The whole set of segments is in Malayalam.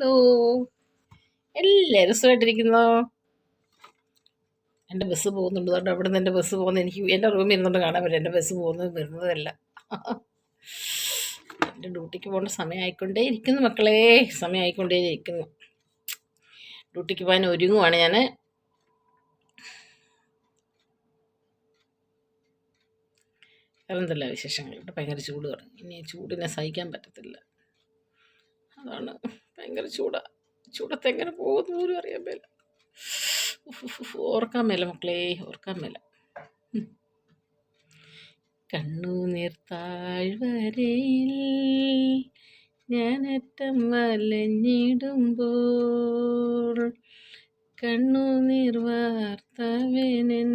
ഹലോ എല്ലാവരും സുഖമായിട്ടിരിക്കുന്നു? എന്റെ ബസ് പോകുന്നുണ്ട്. അതുകൊണ്ട് അവിടെ നിന്ന് എന്റെ ബസ് പോകുന്നത് എനിക്ക് എന്റെ റൂമിൽ ഇരുന്നുകൊണ്ട് കാണാൻ പറ്റും എന്റെ ബസ് പോകുന്നത് വരുന്നതല്ല. എന്റെ ഡ്യൂട്ടിക്ക് പോകേണ്ട സമയമായിക്കൊണ്ടേ ഇരിക്കുന്നു മക്കളെ. സമയമായിക്കൊണ്ടേ ഇരിക്കുന്നു ഡ്യൂട്ടിക്ക് പോകാൻ ഒരുങ്ങുവാണ് ഞാൻ വേറെന്തല്ല വിശേഷങ്ങൾ? ഭയങ്കര ചൂട് തുടങ്ങി. ഇനി ചൂടിനെ സഹിക്കാൻ പറ്റത്തില്ല. അതാണ് ഭയങ്കര ചൂടാ. ചൂടത്ത് എങ്ങനെ പോകുന്നു പോലും അറിയാൻ മേല. ഓർക്കാൻ മേല മക്കളെ ഓർക്കാൻ മേല. കണ്ണു കണ്ണുനീർ താഴ്വരയിൽ ഞാനറ്റം വലഞ്ഞിടുമ്പോൾ കണ്ണു നിർവാർത്തവനൻ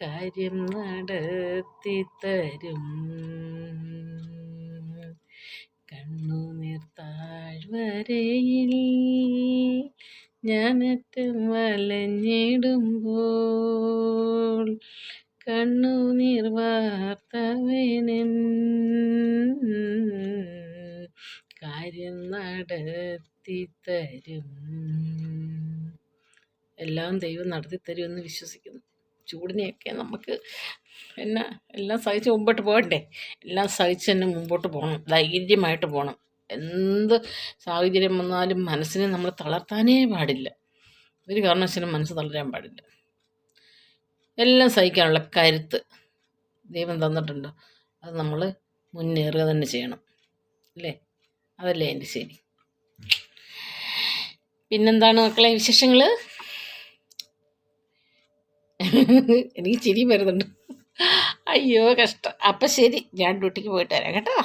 കാര്യം നടത്തി തരും താഴ്വരയിൽ ഞാനത്ത് വലഞ്ഞിടുമ്പോൾ കണ്ണുനീർ വാർത്തവനൻ കാര്യം നടത്തി തരും. എല്ലാം ദൈവം നടത്തി തരും എന്ന് വിശ്വസിക്കുന്നു. ചൂടിനെയൊക്കെ നമുക്ക് എന്നാ എല്ലാം സഹിച്ച് മുമ്പോട്ട് പോകണ്ടേ? എല്ലാം സഹിച്ച് തന്നെ മുമ്പോട്ട് പോകണം. ധൈര്യമായിട്ട് പോകണം. എന്ത് സാഹചര്യം വന്നാലും മനസ്സിനെ നമ്മൾ തളർത്താനേ പാടില്ല. ഒരു കാരണവശാലും മനസ്സ് തളരാൻ പാടില്ല. എല്ലാം സഹിക്കാനുള്ള കരുത്ത് ദൈവം തന്നിട്ടുണ്ട്. അത് നമ്മൾ മുന്നേറുക തന്നെ ചെയ്യണം. അല്ലേ? അതല്ലേ എന്റെ ശരി. പിന്നെന്താണ് മക്കളെ വിശേഷങ്ങൾ എനിക്ക് ചിരി വരുന്നുണ്ട്. അയ്യോ കഷ്ടം. അപ്പം ശരി. ഞാൻ ഡ്യൂട്ടിക്ക് പോയിട്ട് വരാം കേട്ടോ.